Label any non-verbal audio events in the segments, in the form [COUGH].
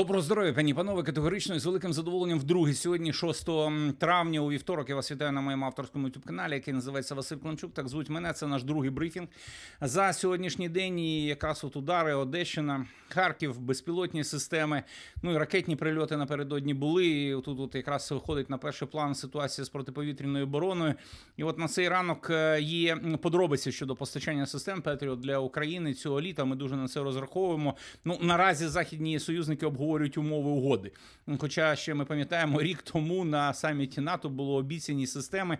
Доброго здоров'я, пані панове. Категорично і з великим задоволенням вдруге сьогодні, 6 травня, у вівторок. Я вас вітаю на моєму авторському youtube каналі, який називається Василь Климчук. Так звуть мене. Це наш другий брифінг за сьогоднішній день. І якраз от удари Одещина, Харків, безпілотні системи. Ну і ракетні прильоти напередодні були. І тут от якраз виходить на перший план ситуація з протиповітряною обороною. І от на цей ранок е, є подробиці щодо постачання систем Петріот для України цього літа. Ми дуже на це розраховуємо. Ну наразі західні союзники обговорюють умови угоди. Хоча ще ми пам'ятаємо, [LAUGHS] рік тому на саміті НАТО було обіцяні системи,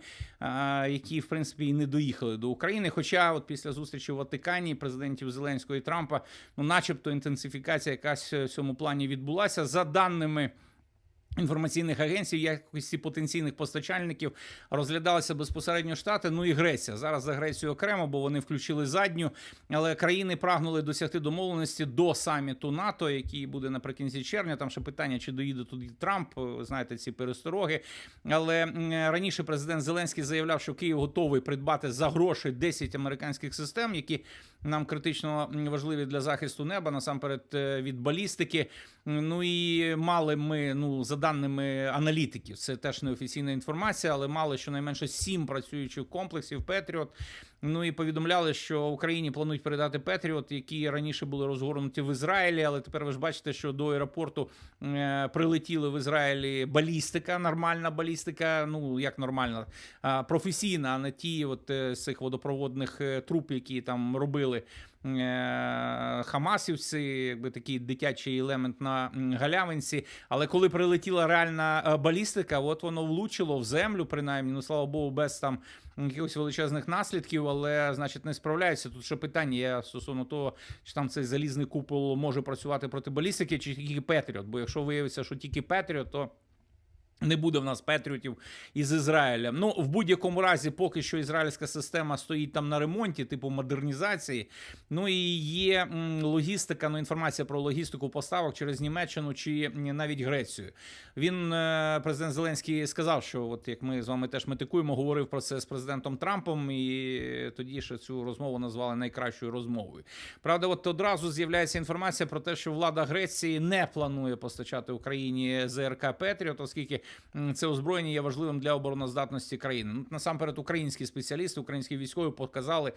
які в принципі і не доїхали до України. Хоча, от після зустрічі в Ватикані президентів Зеленського і Трампа, ну, начебто, інтенсифікація якась в цьому плані відбулася за даними. Інформаційних агенцій, якості потенційних постачальників розглядалися безпосередньо штати. Ну і Греція зараз за Грецію окремо, бо вони включили задню. Але країни прагнули досягти домовленості до саміту НАТО, який буде наприкінці червня. Там ще питання, чи доїде туди Трамп. Ви знаєте, ці перестороги. Але раніше президент Зеленський заявляв, що Київ готовий придбати за гроші 10 американських систем, які нам критично важливі для захисту неба, насамперед е, від балістики. Ну і мали ми, ну за даними аналітиків, це теж не офіційна інформація, але мали щонайменше сім працюючих комплексів Петріот. Ну і повідомляли, що Україні планують передати Петріот, які раніше були розгорнуті в Ізраїлі. Але тепер ви ж бачите, що до аеропорту е, прилетіли в Ізраїлі балістика, нормальна балістика. Ну як нормальна, професійна, а не ті, от е, з цих водопроводних е, труб, які там робили. Хамасівці, якби такий дитячий елемент на галявинці. Але коли прилетіла реальна балістика, от воно влучило в землю, принаймні, ну слава Богу, без там якихось величезних наслідків, але значить не справляється. Тут ще питання є стосовно того, чи там цей залізний купол може працювати проти балістики, чи тільки Петріот. Бо якщо виявиться, що тільки Петріот, то. Не буде в нас Петріотів із Ізраїля. Ну, в будь-якому разі, поки що ізраїльська система стоїть там на ремонті, типу модернізації. Ну і є логістика, ну інформація про логістику поставок через Німеччину чи навіть Грецію. Він, е, президент Зеленський, сказав, що от як ми з вами теж метикуємо, говорив про це з президентом Трампом, і тоді ще цю розмову назвали найкращою розмовою. Правда, от одразу з'являється інформація про те, що влада Греції не планує постачати Україні ЗРК Петріот, оскільки це озброєння є важливим для обороноздатності країни. Ну, насамперед, українські спеціалісти, українські військові показали,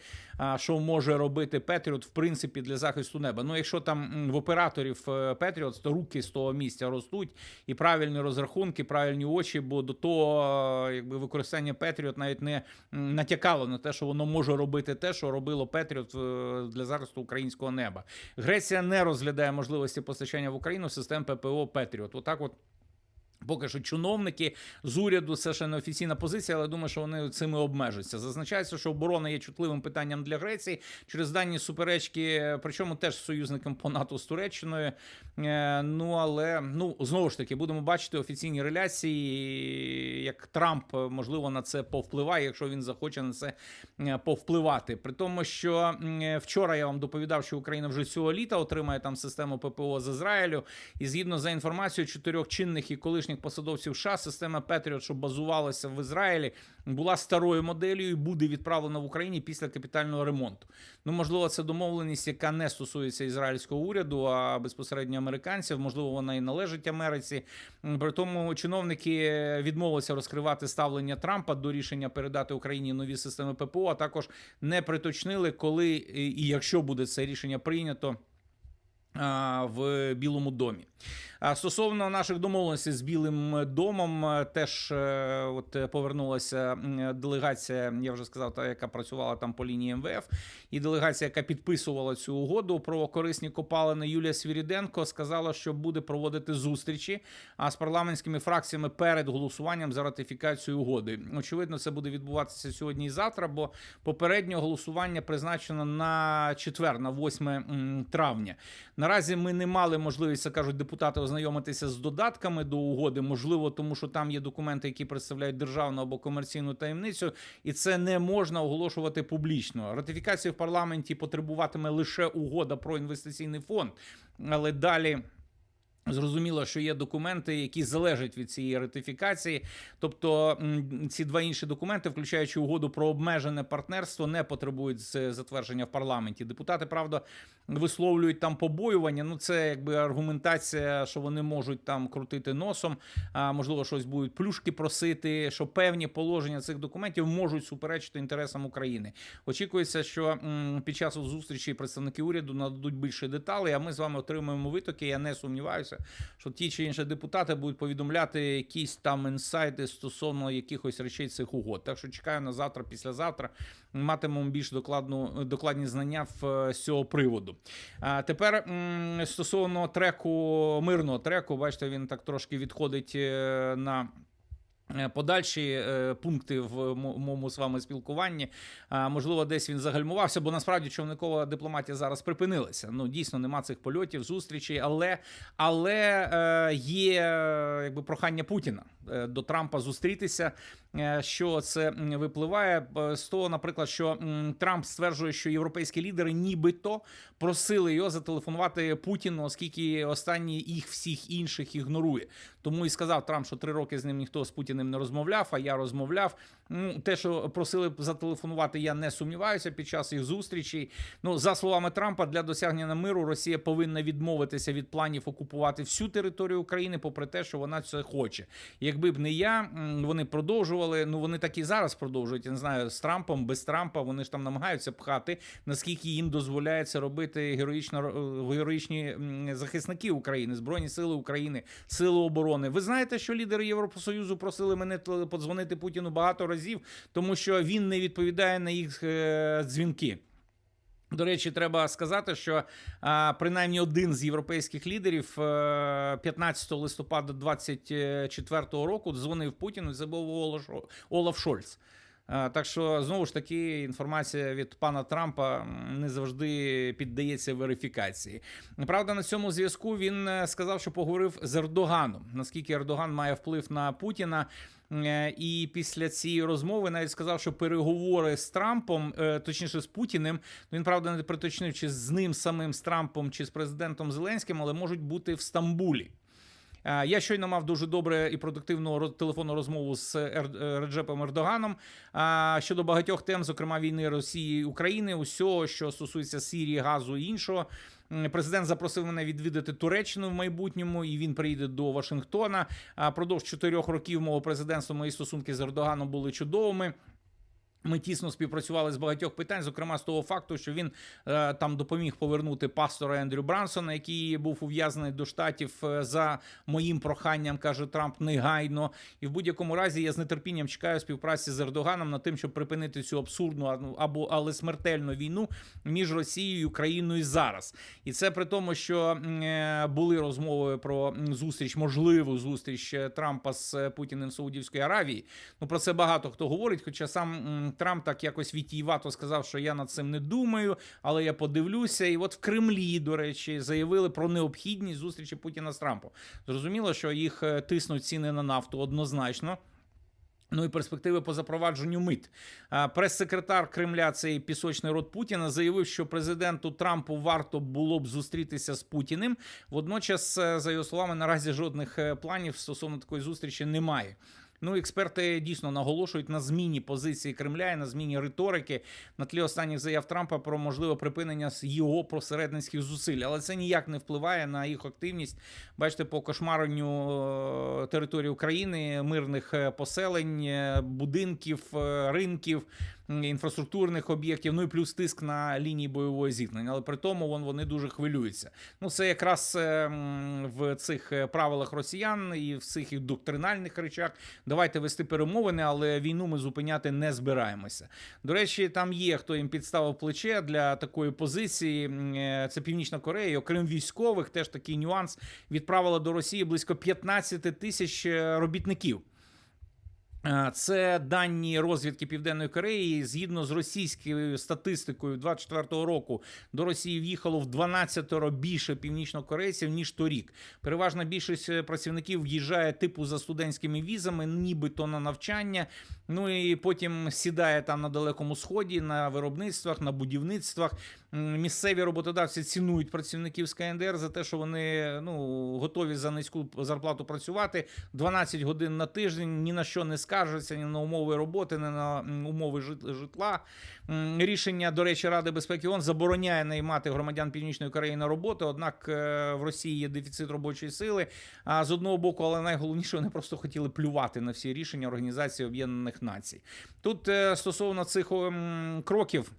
що може робити Петріот в принципі для захисту неба. Ну, якщо там в операторів е, Петріот, то руки з того місця ростуть, і правильні розрахунки, правильні очі, бо до того, якби використання Петріот навіть не натякало на те, що воно може робити те, що робило Петріот е, для захисту українського неба. Греція не розглядає можливості постачання в Україну систем ППО Петріот. Отак, от. Поки що чиновники з уряду це ще не офіційна позиція, але думаю, що вони цими обмежаться. Зазначається, що оборона є чутливим питанням для Греції через дані суперечки, причому теж союзникам по НАТО з Туреччиною. Е, ну але ну знову ж таки будемо бачити офіційні реляції, як Трамп можливо на це повпливає, якщо він захоче на це е, повпливати. При тому, що вчора я вам доповідав, що Україна вже цього літа отримає там систему ППО з Ізраїлю, і згідно за інформацією чотирьох чинних і колишніх колишніх посадовців США система Петріот, що базувалася в Ізраїлі, була старою моделлю і буде відправлена в Україні після капітального ремонту. Ну, можливо, це домовленість, яка не стосується ізраїльського уряду, а безпосередньо американців. Можливо, вона і належить Америці. При тому чиновники відмовилися розкривати ставлення Трампа до рішення передати Україні нові системи ППО. А також не приточнили, коли і якщо буде це рішення прийнято в Білому домі. Стосовно наших домовленостей з Білим домом, е, теж е, от е, повернулася делегація. Я вже сказав, та яка працювала там по лінії МВФ, і делегація, яка підписувала цю угоду про корисні копалини, Юлія Свіріденко сказала, що буде проводити зустрічі а з парламентськими фракціями перед голосуванням за ратифікацію угоди. Очевидно, це буде відбуватися сьогодні і завтра, бо попереднє голосування призначено на четвер, на 8 травня. Наразі ми не мали можливість, кажуть депутати, ознайомитися з додатками до угоди, можливо, тому що там є документи, які представляють державну або комерційну таємницю, і це не можна оголошувати публічно. Ратифікацію в парламенті потребуватиме лише угода про інвестиційний фонд, але далі. Зрозуміло, що є документи, які залежать від цієї ратифікації. Тобто ці два інші документи, включаючи угоду про обмежене партнерство, не потребують затвердження в парламенті. Депутати, правда, висловлюють там побоювання. Ну, це якби аргументація, що вони можуть там крутити носом, а можливо, щось будуть плюшки просити, що певні положення цих документів можуть суперечити інтересам України. Очікується, що під час зустрічі представники уряду нададуть більше деталей. А ми з вами отримаємо витоки. Я не сумніваюся, що ті чи інші депутати будуть повідомляти якісь там інсайти стосовно якихось речей цих угод. Так що чекаю на завтра, післязавтра. Матимемо більш докладну докладні знання в е, з цього приводу. А тепер стосовно треку мирного треку, бачите, він так трошки відходить е, на. Е, Подальші е, пункти в моєму з вами спілкуванні. Можливо, десь він загальмувався, бо насправді човникова дипломатія зараз припинилася. Ну дійсно нема цих польотів, зустрічей, але, але е, є якби прохання Путіна до Трампа зустрітися. Що це випливає з того, наприклад, що Трамп стверджує, що європейські лідери нібито просили його зателефонувати Путіну, оскільки останній їх всіх інших ігнорує. Тому і сказав Трамп, що три роки з ним ніхто з Путіним не розмовляв, а я розмовляв. Ну, те, що просили зателефонувати, я не сумніваюся під час їх зустрічей. Ну, за словами Трампа, для досягнення миру Росія повинна відмовитися від планів окупувати всю територію України, попри те, що вона це хоче. Якби б не я, вони продовжували. Ну вони так і зараз продовжують. Я не знаю, з Трампом, без Трампа. Вони ж там намагаються пхати, наскільки їм дозволяється робити героїчно е, героїчні захисники України, збройні сили України, сили оборони. Ви знаєте, що лідери Євросоюзу просили мене подзвонити Путіну багато разів, тому що він не відповідає на їх е, дзвінки. До речі, треба сказати, що а, принаймні один з європейських лідерів е, 15 листопада 2024 року дзвонив Путіну. Це був Олаф Шольц. А, Так що знову ж таки інформація від пана Трампа не завжди піддається верифікації. Правда, на цьому зв'язку він е, сказав, що поговорив з Ердоганом. Наскільки Ердоган має вплив на Путіна. Е, І після цієї розмови навіть сказав, що переговори з Трампом, е, точніше з Путіним, ну він правда не приточнив, чи з ним самим з Трампом, чи з президентом Зеленським, але можуть бути в Стамбулі. Е, Я щойно мав дуже добре і продуктивну телефонну розмову з е, Реджепом Ердоганом щодо багатьох тем, зокрема війни Росії і України, усього, що стосується Сирії, газу і іншого. Президент запросив мене відвідати Туреччину в майбутньому, і він приїде до Вашингтона. А продовж чотирьох років мого президентства мої стосунки з Ердоганом були чудовими. Ми тісно співпрацювали з багатьох питань, зокрема з того факту, що він е, там допоміг повернути пастора Ендрю Брансона, який був ув'язнений до штатів е, за моїм проханням, каже Трамп, негайно. І в будь-якому разі я з нетерпінням чекаю співпраці з Ердоганом над тим, щоб припинити цю абсурдну ну, або але смертельну війну між Росією і Україною зараз. І це при тому, що е, були розмови про зустріч, можливу зустріч е, Трампа з е, Путіним в Саудівської Аравії. Ну про це багато хто говорить. Хоча сам Трамп так якось вітіювато сказав, що я над цим не думаю, але я подивлюся. І от в Кремлі, до речі, заявили про необхідність зустрічі Путіна з Трампом. Зрозуміло, що їх е, тиснуть ціни на нафту однозначно. Ну і перспективи по запровадженню мит. Прес-секретар Кремля, цей пісочний рот Путіна, заявив, що президенту Трампу варто було б зустрітися з Путіним. Водночас, е, за його словами, наразі жодних е, планів стосовно такої зустрічі немає. Ну, експерти дійсно наголошують на зміні позиції Кремля і на зміні риторики на тлі останніх заяв Трампа про можливе припинення з його просередницьких зусиль, але це ніяк не впливає на їх активність. Бачите, по кошмаренню е, території України, мирних е, поселень, е, будинків, ринків. Інфраструктурних об'єктів, ну і плюс тиск на лінії бойового зіткнення. Але при тому вон, вони дуже хвилюються. Ну, це якраз е, в цих е, правилах росіян і в цих їх доктринальних речах. Давайте вести перемовини, але війну ми зупиняти не збираємося. До речі, там є хто їм підставив плече для такої позиції. Е, Це Північна Корея, і окрім військових, теж такий нюанс відправила до Росії близько 15 тисяч робітників. Е, Це дані розвідки Південної Кореї. Згідно з російською статистикою, 24-го року до Росії в'їхало в 12 більше північнокорейців ніж торік. Переважна більшість е, працівників в'їжджає типу за студентськими візами, нібито на навчання. Ну і потім сідає там на далекому сході, на виробництвах, на будівництвах. Місцеві роботодавці цінують працівників з КНДР за те, що вони ну готові за низьку зарплату працювати 12 годин на тиждень, ні на що не скаржаться, ні на умови роботи, ні на умови житла. Рішення, до речі, Ради безпеки ООН забороняє наймати громадян Північної Кореї на роботу. Однак е, в Росії є дефіцит робочої сили. А з одного боку, але найголовніше, вони просто хотіли плювати на всі рішення Організації Об'єднаних Націй. Тут е, стосовно цих кроків.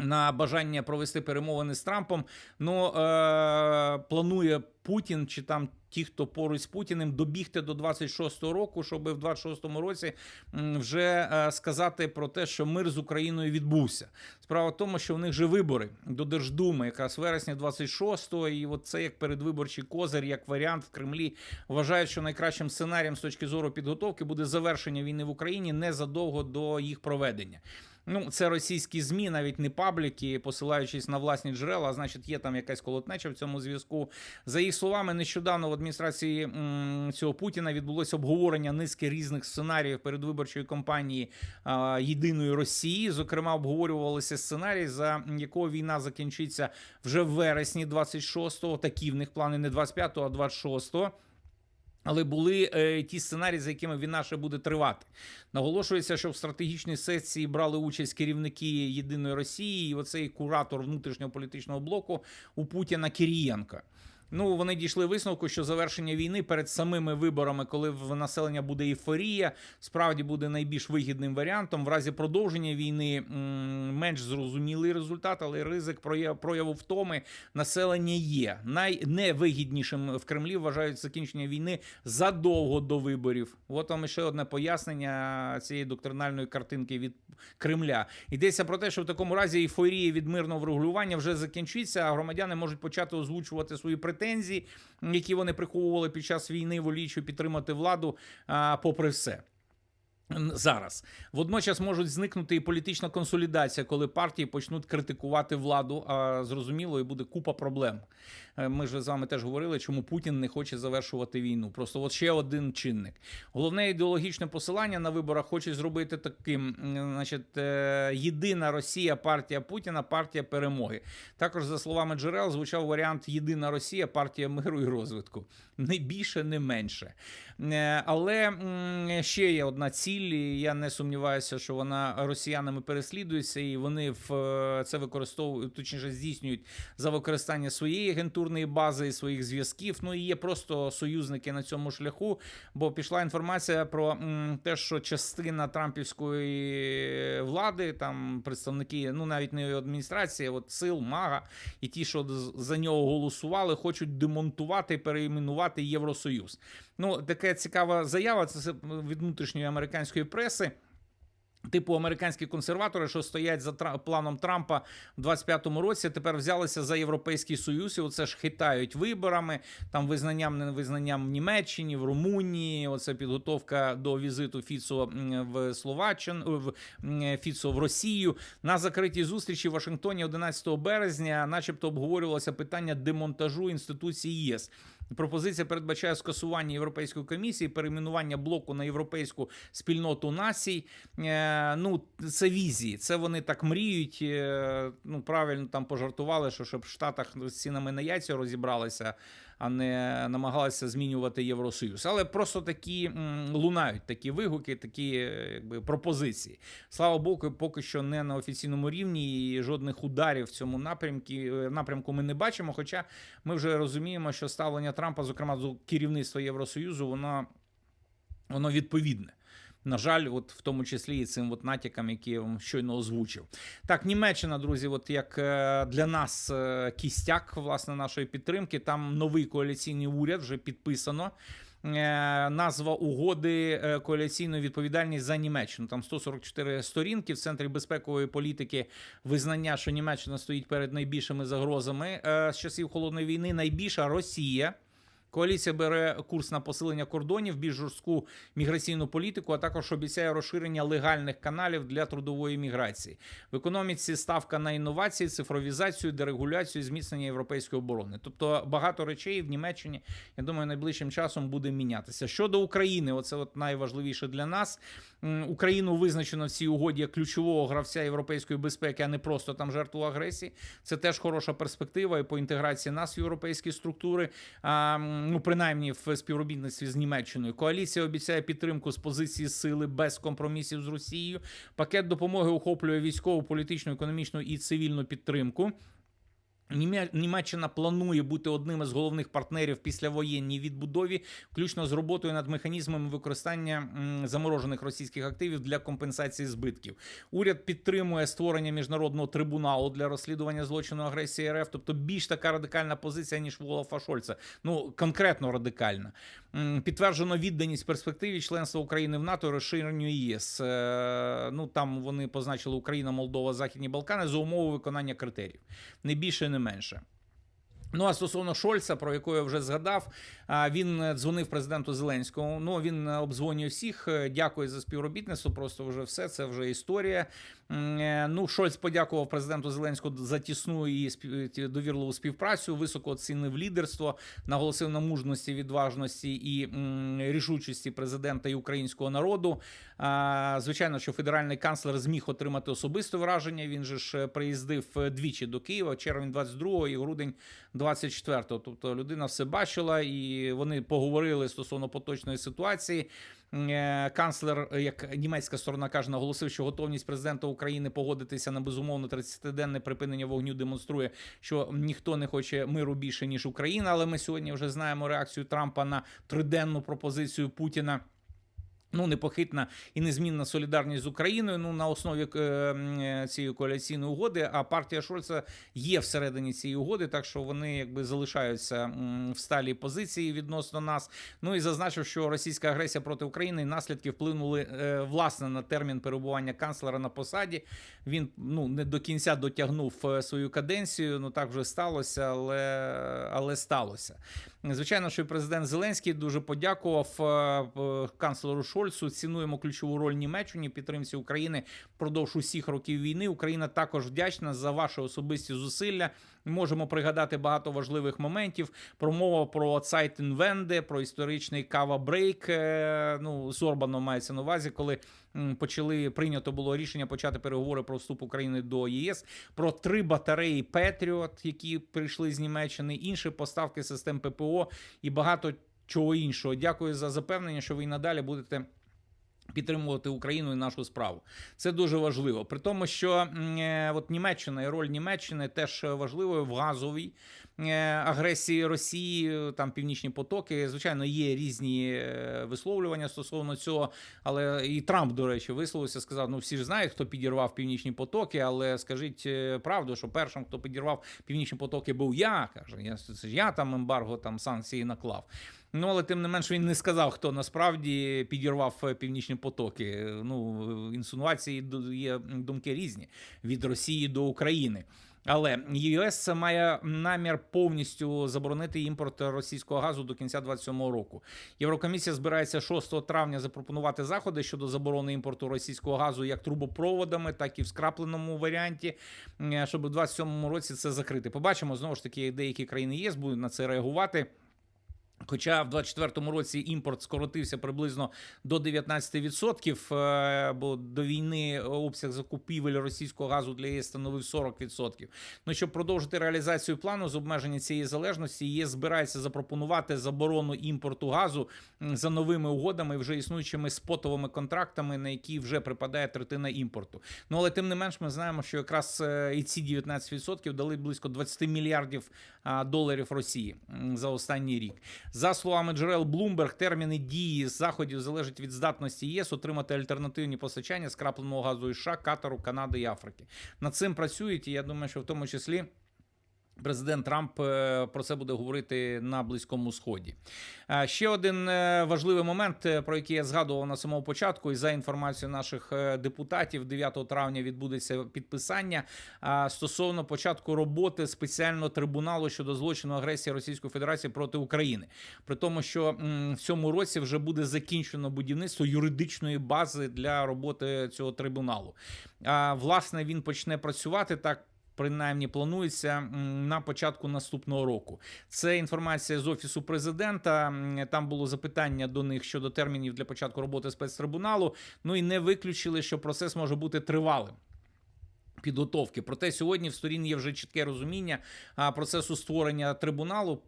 На бажання провести перемовини з Трампом, ну е, планує Путін чи там ті, хто поруч з Путіним, добігти до 26-го року, щоб в 26-му році вже е, сказати про те, що мир з Україною відбувся. Справа в тому, що в них же вибори до Держдуми, якраз вересня 26-го, і от це як передвиборчий козир, як варіант в Кремлі вважають, що найкращим сценарієм з точки зору підготовки буде завершення війни в Україні незадовго до їх проведення. Ну, це російські змі, навіть не пабліки, посилаючись на власні джерела, значить, є там якась колотнеча в цьому зв'язку. За їх словами, нещодавно в адміністрації м, цього Путіна відбулося обговорення низки різних сценаріїв передвиборчої кампанії а, єдиної Росії. Зокрема, обговорювалися сценарії, за якого війна закінчиться вже в вересні 26-го. Такі в них плани не 25-го, а 26-го. Але були е, ті сценарії, за якими війна ще буде тривати. Наголошується, що в стратегічній сесії брали участь керівники єдиної Росії, і оцей куратор внутрішнього політичного блоку у Путіна Кирієнка. Ну, вони дійшли висновку, що завершення війни перед самими виборами, коли в населення буде ейфорія, справді буде найбільш вигідним варіантом. В разі продовження війни менш зрозумілий результат, але ризик прояву втоми населення є. Найневигіднішим в Кремлі вважають закінчення війни задовго до виборів. От вам ще одне пояснення цієї доктринальної картинки від Кремля. Йдеться про те, що в такому разі ейфорія від мирного врегулювання вже закінчиться, а громадяни можуть почати озвучувати свої претензії, які вони приховували під час війни, воліючи підтримати владу, попри все. Зараз водночас можуть зникнути і політична консолідація, коли партії почнуть критикувати владу. А зрозуміло, і буде купа проблем. Е, Ми ж з вами теж говорили, чому Путін не хоче завершувати війну. Просто от ще один чинник. Головне ідеологічне посилання на виборах хочуть зробити таким: значить, е, єдина Росія, партія Путіна, партія перемоги. Також за словами джерел звучав варіант Єдина Росія, партія миру і розвитку. Не більше, не менше. Е, Але ще є одна ціль. І Я не сумніваюся, що вона росіянами переслідується, і вони в е, це використовують, точніше здійснюють за використання своєї агентурної бази і своїх зв'язків. Ну і є просто союзники на цьому шляху. Бо пішла інформація про те, що частина трампівської влади, там представники, ну навіть не адміністрації, от сил, мага, і ті, що за нього голосували, хочуть демонтувати переіменувати Євросоюз. Ну, така цікава заява. Це від внутрішньої американської преси. Типу американські консерватори, що стоять за Тра- планом Трампа в 25-му році, тепер взялися за європейський союз. І оце ж хитають виборами, там визнанням, невизнанням в Німеччині, в Румунії. Оце підготовка до візиту Фіцо в Словаччину, в Фіцо в Росію. На закритій зустрічі в Вашингтоні 11 березня, начебто, обговорювалося питання демонтажу інституції ЄС. Пропозиція передбачає скасування Європейської комісії, перейменування блоку на європейську спільноту націй. Е, ну, це візії. Це вони так мріють. Е, ну, правильно там пожартували, що щоб в Штатах з цінами на яйця розібралися, а не намагалася змінювати Євросоюз. Але просто такі лунають такі вигуки, такі е, якби пропозиції. Слава Богу, поки що не на офіційному рівні і жодних ударів в цьому напрямку, напрямку ми не бачимо. Хоча ми вже розуміємо, що ставлення Трампа, зокрема до керівництва Євросоюзу, воно, воно відповідне. На жаль, от в тому числі і цим от натякам, які я вам щойно озвучив. Так, Німеччина, друзі, от як е, для нас е, кістяк власне нашої підтримки, там новий коаліційний уряд вже підписано. Е, Назва угоди коаліційної відповідальність за Німеччину. Там 144 сторінки в центрі безпекової політики. Визнання, що Німеччина стоїть перед найбільшими загрозами з часів холодної війни. Найбільша Росія. Коаліція бере курс на посилення кордонів, більш жорстку міграційну політику, а також обіцяє розширення легальних каналів для трудової міграції. В економіці ставка на інновації, цифровізацію, дерегуляцію, зміцнення європейської оборони. Тобто багато речей в Німеччині, я думаю, найближчим часом буде мінятися. Щодо України, оце от найважливіше для нас. Україну визначено в цій угоді як ключового гравця європейської безпеки, а не просто там жертву агресії. Це теж хороша перспектива і по інтеграції нас в європейські структури. Ну принаймні в співробітництві з Німеччиною. Коаліція обіцяє підтримку з позиції сили без компромісів з Росією. Пакет допомоги охоплює військову, політичну, економічну і цивільну підтримку. Німеччина планує бути одним із головних партнерів післявоєнній відбудові, включно з роботою над механізмами використання заморожених російських активів для компенсації збитків. Уряд підтримує створення міжнародного трибуналу для розслідування злочину агресії РФ, тобто більш така радикальна позиція ніж в Олафа Шольца. Ну конкретно радикальна. Підтверджено відданість перспективі членства України в НАТО і розширенню ЄС. Е, Ну там вони позначили Україна, Молдова, Західні Балкани за умови виконання критеріїв. Не більше, не менше. Ну а стосовно Шольца, про якого я вже згадав, він е, дзвонив президенту Зеленському. Ну він е, обдзвонює всіх. Дякую Дякує за співробітництво. Просто вже все це вже історія. Е, Ну, Шольц подякував президенту Зеленському за тісну і довірливу співпрацю. Високо оцінив лідерство, наголосив на мужності, відважності і рішучості президента і українського народу. Звичайно, що федеральний канцлер зміг отримати особисте враження. Він же ж е, приїздив е, двічі до Києва, червень 22 і грудень 24-го. Тобто людина все бачила, і вони поговорили стосовно поточної ситуації. Е, Канцлер, е, як німецька сторона каже, наголосив, що готовність президента України погодитися на безумовно 30-денне припинення вогню демонструє, що ніхто не хоче миру більше ніж Україна. Але ми сьогодні вже знаємо реакцію Трампа на триденну пропозицію Путіна. Ну, непохитна і незмінна солідарність з Україною. Ну на основі е, цієї коаліційної угоди. А партія Шольца є всередині цієї угоди, так що вони якби залишаються в сталій позиції відносно нас. Ну і зазначив, що російська агресія проти України і наслідки вплинули е, власне на термін перебування канцлера на посаді. Він ну не до кінця дотягнув е, свою каденцію. Ну так вже сталося, але, але сталося. Звичайно, що і президент Зеленський дуже подякував е, е, канцлеру Шольцу. Цінуємо ключову роль Німеччині підтримці України впродовж усіх років війни. Україна також вдячна за ваші особисті зусилля. Можемо пригадати багато важливих моментів. Промова про Цайтенвенде, про історичний кава брейк. Ну з Орбаном мається на увазі, коли почали прийнято було рішення почати переговори про вступ України до ЄС, про три батареї Петріот, які прийшли з Німеччини, інші поставки систем ППО і багато чого іншого. Дякую за запевнення, що ви і надалі будете. Підтримувати Україну і нашу справу це дуже важливо. При тому, що е, от Німеччина і роль Німеччини теж важливою в газовій е, агресії Росії, там північні потоки. Звичайно, є різні е, висловлювання стосовно цього. Але і Трамп, до речі, висловився, сказав: ну всі ж знають, хто підірвав північні потоки, але скажіть правду, що першим, хто підірвав північні потоки, був я. каже, я це ж я там ембарго, там санкції наклав. Ну, але тим не менш він не сказав, хто насправді підірвав е, північні потоки. Ну, інсинуації є думки різні від Росії до України. Але ЄС має намір повністю заборонити імпорт російського газу до кінця 2027 року. Єврокомісія збирається 6 травня запропонувати заходи щодо заборони імпорту російського газу як трубопроводами, так і в скрапленому варіанті, е, щоб у 2027 році це закрити. Побачимо знову ж таки, деякі країни ЄС будуть на це реагувати. Хоча в 24-му році імпорт скоротився приблизно до 19%, е, бо до війни обсяг закупівель російського газу для ЄС становив 40%. Ну щоб продовжити реалізацію плану з обмеження цієї залежності, ЄС збирається запропонувати заборону імпорту газу за новими угодами, вже існуючими спотовими контрактами, на які вже припадає третина імпорту. Ну але тим не менш, ми знаємо, що якраз е, і ці 19% дали близько 20 мільярдів доларів Росії за останній рік. За словами джерел Bloomberg, терміни дії заходів залежать від здатності ЄС отримати альтернативні постачання скрапленого газу із США, Катару, Канади і Африки. Над цим працюють, і я думаю, що в тому числі. Президент Трамп е, про це буде говорити на близькому сході. Е, Ще один е, важливий момент, про який я згадував на самому початку, і за інформацією наших депутатів, 9 травня відбудеться підписання стосовно початку роботи спеціального трибуналу щодо злочину агресії Російської Федерації проти України. При тому, що в цьому році вже буде закінчено будівництво юридичної бази для роботи цього трибуналу. Власне він почне працювати так. Принаймні планується на початку наступного року. Це інформація з офісу президента. Там було запитання до них щодо термінів для початку роботи спецтрибуналу. Ну і не виключили, що процес може бути тривалим. Підготовки, проте сьогодні в сторін є вже чітке розуміння процесу створення трибуналу.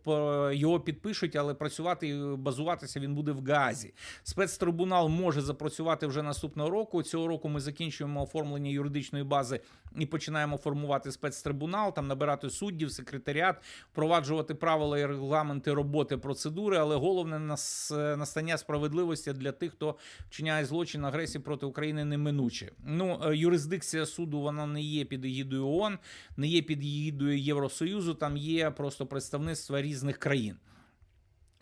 Його підпишуть, але працювати і базуватися він буде в Гаазі. Спецтрибунал може запрацювати вже наступного року. Цього року ми закінчуємо оформлення юридичної бази і починаємо формувати спецтрибунал, там набирати суддів, секретаріат, впроваджувати правила і регламенти роботи процедури. Але головне нас- настання справедливості для тих, хто вчиняє злочин агресії проти України неминуче. Ну е, юрисдикція суду вона не є під егідою ООН, не є під егідою Євросоюзу. Там є просто представництва різних країн.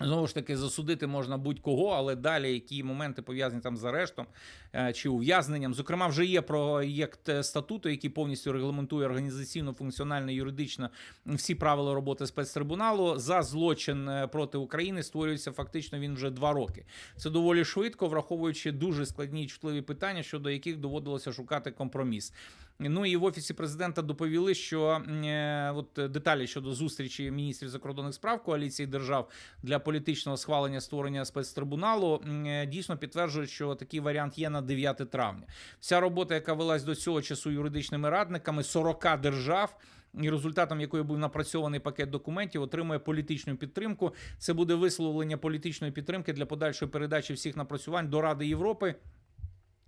Знову ж таки, засудити можна будь-кого, але далі які моменти пов'язані там з арештом е, чи ув'язненням. Зокрема, вже є проєкт е, статуту, який повністю регламентує організаційно, функціонально, юридично всі правила роботи спецтрибуналу. За злочин е, проти України створюється фактично він вже два роки. Це доволі швидко, враховуючи дуже складні і чутливі питання, щодо яких доводилося шукати компроміс. Ну і в офісі президента доповіли, що е, от деталі щодо зустрічі міністрів закордонних справ коаліції держав для політичного схвалення створення спецтрибуналу е, дійсно підтверджують, що такий варіант є на 9 травня. Вся робота, яка велась до цього часу юридичними радниками 40 держав. І результатом якої був напрацьований пакет документів, отримує політичну підтримку. Це буде висловлення політичної підтримки для подальшої передачі всіх напрацювань до Ради Європи.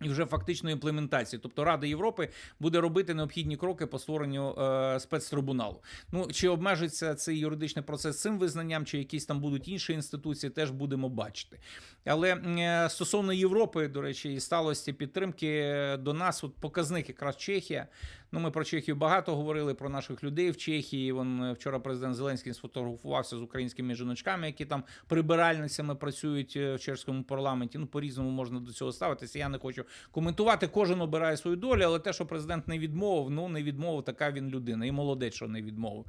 І вже фактичної імплементації, тобто Рада Європи буде робити необхідні кроки по створенню е, спецтрибуналу. Ну чи обмежиться цей юридичний процес цим визнанням, чи якісь там будуть інші інституції, теж будемо бачити. Але е, стосовно Європи, до речі, і сталості підтримки до нас, от показник якраз Чехія. Ну, ми про Чехію багато говорили про наших людей в Чехії. Вон е, вчора президент Зеленський сфотографувався з українськими жіночками, які там прибиральницями працюють е, в чешському парламенті. Ну, по-різному можна до цього ставитися. Я не хочу коментувати. Кожен обирає свою долю, але те, що президент не відмовив, ну не відмовив, така він людина. І молодець, що не відмовив.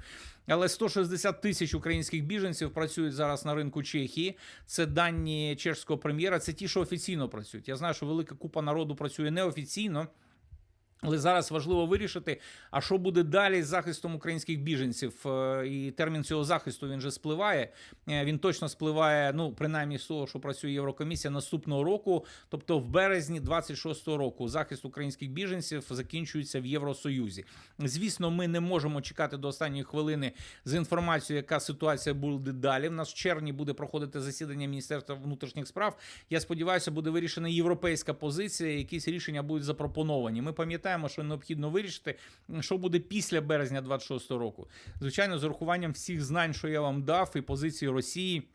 Але 160 тисяч українських біженців працюють зараз на ринку Чехії. Це дані чешського прем'єра. Це ті, що офіційно працюють. Я знаю, що велика купа народу працює неофіційно. Але зараз важливо вирішити, а що буде далі з захистом українських біженців. Е, І термін цього захисту він же спливає. Е, Він точно спливає, ну принаймні з того, що працює Єврокомісія наступного року, тобто в березні 26-го року, захист українських біженців закінчується в Євросоюзі. Звісно, ми не можемо чекати до останньої хвилини з інформацією, яка ситуація буде далі. В нас в червні буде проходити засідання Міністерства внутрішніх справ. Я сподіваюся, буде вирішена європейська позиція. Якісь рішення будуть запропоновані. Ми пам'ятаємо, що необхідно вирішити, що буде після березня 26-го року. Звичайно, з урахуванням всіх знань, що я вам дав, і позиції Росії.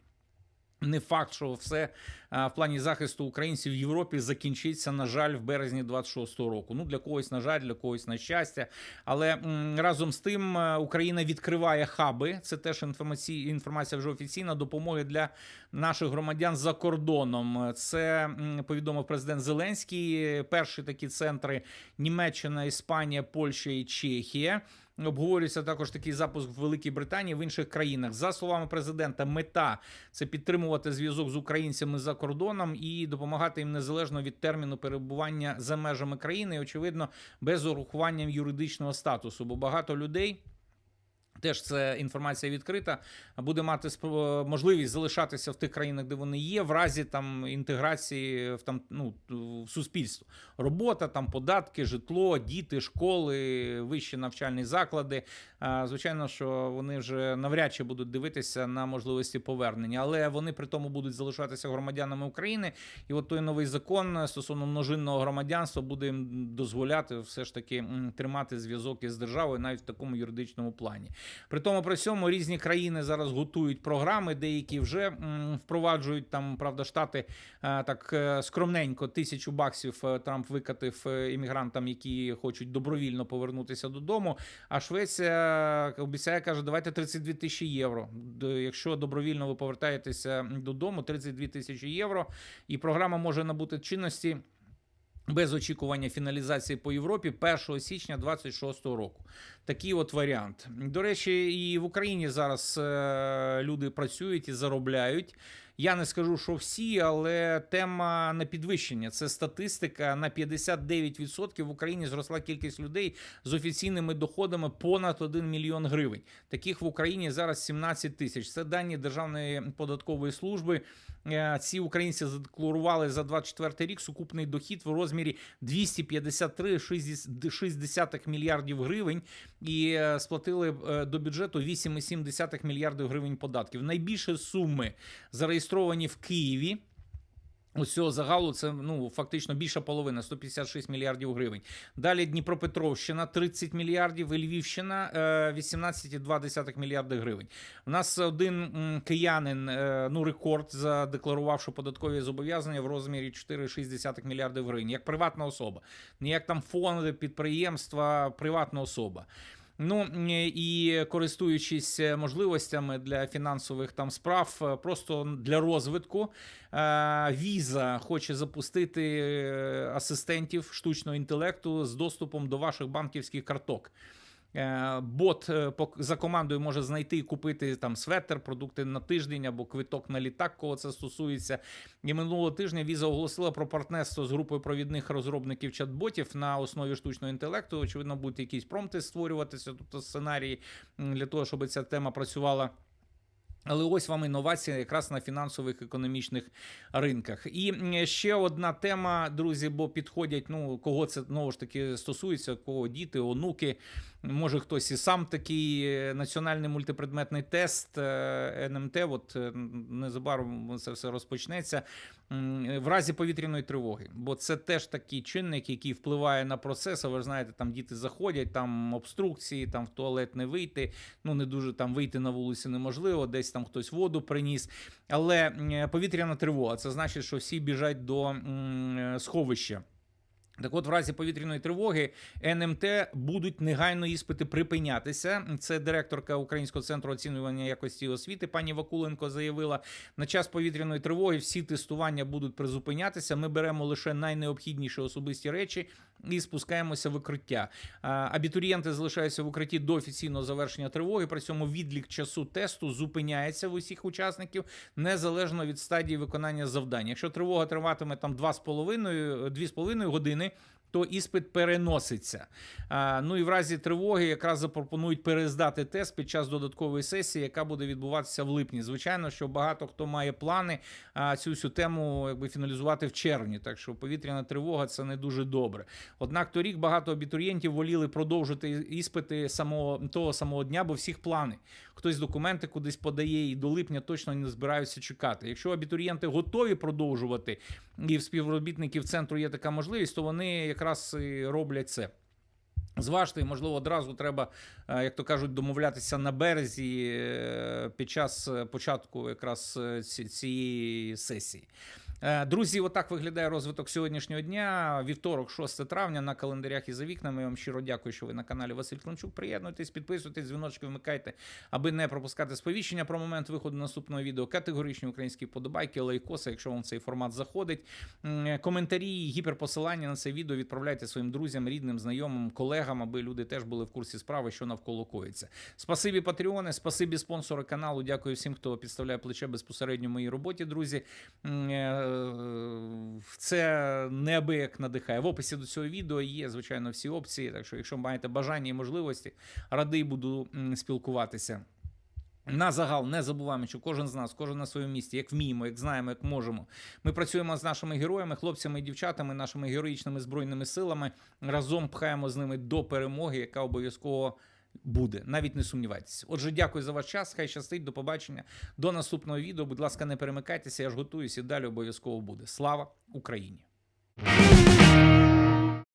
Не факт, що все в плані захисту українців в Європі закінчиться, на жаль, в березні 26-го року. Ну для когось, на жаль, для когось на щастя. Але разом з тим е, Україна відкриває хаби. Це теж інформація, інформація вже офіційна допомоги для наших громадян за кордоном. Це повідомив президент Зеленський. Перші такі центри Німеччина, Іспанія, Польща і Чехія. Обговорюється також такий запуск в Великій Британії в інших країнах. За словами президента, мета це підтримувати зв'язок з українцями за кордоном і допомагати їм незалежно від терміну перебування за межами країни, і, очевидно, без урахування юридичного статусу. Бо багато людей. Теж це інформація відкрита, буде мати можливість залишатися в тих країнах, де вони є, в разі там інтеграції в там ну в суспільство. Робота, там податки, житло, діти, школи, вищі навчальні заклади. Звичайно, що вони вже навряд чи будуть дивитися на можливості повернення, але вони при тому будуть залишатися громадянами України. І от той новий закон стосовно множинного громадянства буде їм дозволяти все ж таки тримати зв'язок із державою навіть в такому юридичному плані. При тому при цьому різні країни зараз готують програми, деякі вже впроваджують там, правда, штати е, так е, скромненько тисячу баксів е, Трамп викатив іммігрантам, які хочуть добровільно повернутися додому. А Швеція обіцяє, каже, давайте 32 тисячі євро. Якщо добровільно ви повертаєтеся додому, 32 тисячі євро, і програма може набути чинності. Без очікування фіналізації по Європі 1 січня 26 року. Такий от варіант. До речі, і в Україні зараз е, люди працюють і заробляють. Я не скажу, що всі, але тема на підвищення. Це статистика. На 59% в Україні зросла кількість людей з офіційними доходами понад 1 мільйон гривень. Таких в Україні зараз 17 тисяч. Це дані Державної податкової служби. Е, Ці українці задекларували за 24 рік сукупний дохід в розмірі 253,6 мільярдів гривень і е, сплатили е, до бюджету 8,7 мільярдів гривень податків. Найбільше суми зареєстровані в Києві. Ось цього загалу це ну фактично більша половина 156 мільярдів гривень. Далі Дніпропетровщина 30 мільярдів, і Львівщина е, 18,2 мільярди гривень. У нас один киянин, е, ну рекорд, задекларувавши податкові зобов'язання в розмірі 4,6 мільярдів гривень, як приватна особа, не як там фонди, підприємства, приватна особа. Ну е, і користуючись е, можливостями для фінансових там справ, е, просто для розвитку, віза хоче запустити асистентів штучного інтелекту з доступом до ваших банківських карток. Е, Бот е, за командою може знайти і купити там светер, продукти на тиждень або квиток на літак, кого це стосується. І минулого тижня Віза оголосила про партнерство з групою провідних розробників чат-ботів на основі штучного інтелекту. Очевидно, будуть якісь промпти створюватися, тобто сценарії для того, щоб ця тема працювала. Але ось вам інновація якраз на фінансових економічних ринках. І ще одна тема, друзі, бо підходять. Ну кого це знову ж таки стосується, кого діти, онуки. Може, хтось і сам такий е, національний мультипредметний тест е, НМТ. От е, незабаром це все розпочнеться в разі повітряної тривоги. Бо це теж такий чинник, який впливає на процес. А ви знаєте, там діти заходять, там обструкції, там в туалет не вийти. Ну не дуже там вийти на вулицю неможливо, десь там хтось воду приніс. Але повітряна тривога це значить, що всі біжать до сховища. Так от, в разі повітряної тривоги НМТ будуть негайно іспити припинятися. Це директорка Українського центру оцінювання якості освіти пані Вакуленко заявила. На час повітряної тривоги всі тестування будуть призупинятися. Ми беремо лише найнеобхідніші особисті речі і спускаємося в укриття. Абітурієнти залишаються в укритті до офіційного завершення тривоги. При цьому відлік часу тесту зупиняється в усіх учасників незалежно від стадії виконання завдань. Якщо тривога триватиме там 2,5 2,5 години. То іспит переноситься. Ну і в разі тривоги якраз запропонують перездати тест під час додаткової сесії, яка буде відбуватися в липні. Звичайно, що багато хто має плани цю всю тему якби фіналізувати в червні. Так що повітряна тривога це не дуже добре. Однак торік багато абітурієнтів воліли продовжити іспити самого того самого дня, бо всіх плани. Хтось документи кудись подає, і до липня точно не збираються чекати. Якщо абітурієнти готові продовжувати, і в співробітників центру є така можливість, то вони якраз і роблять це. Зважте, можливо, одразу треба, е, як то кажуть, домовлятися на березі е, під час е, початку якраз цієї сесії. Е, Друзі, отак виглядає розвиток сьогоднішнього дня. Вівторок, 6 травня, на календарях і за вікнами. Я вам щиро дякую, що ви на каналі Василь Климчук. Приєднуйтесь, підписуйтесь, дзвіночки вмикайте, аби не пропускати сповіщення про момент виходу наступного відео. Категоричні українські подобайки, лайкоси, якщо вам цей формат заходить. Коментарі, гіперпосилання на це відео відправляйте своїм друзям, рідним, знайомим, колегам, аби люди теж були в курсі справи, що навколо коїться. Спасибі, Патреони, спасибі спонсори каналу. Дякую всім, хто підставляє плече безпосередньо моїй роботі, друзі. Е, Це неабияк надихає. В описі до цього відео є, звичайно, всі опції. Так що, якщо маєте бажання і можливості, радий буду спілкуватися. На загал не забуваємо, що кожен з нас, кожен на своєму місці, як вміємо, як знаємо, як можемо. Ми працюємо з нашими героями, хлопцями і дівчатами, нашими героїчними збройними силами. Разом пхаємо з ними до перемоги, яка обов'язково буде. Навіть не сумнівайтеся. Отже, дякую за ваш час. Хай щастить, до побачення. До наступного відео. Будь ласка, не перемикайтеся. Я ж готуюся і далі обов'язково буде. Слава Україні!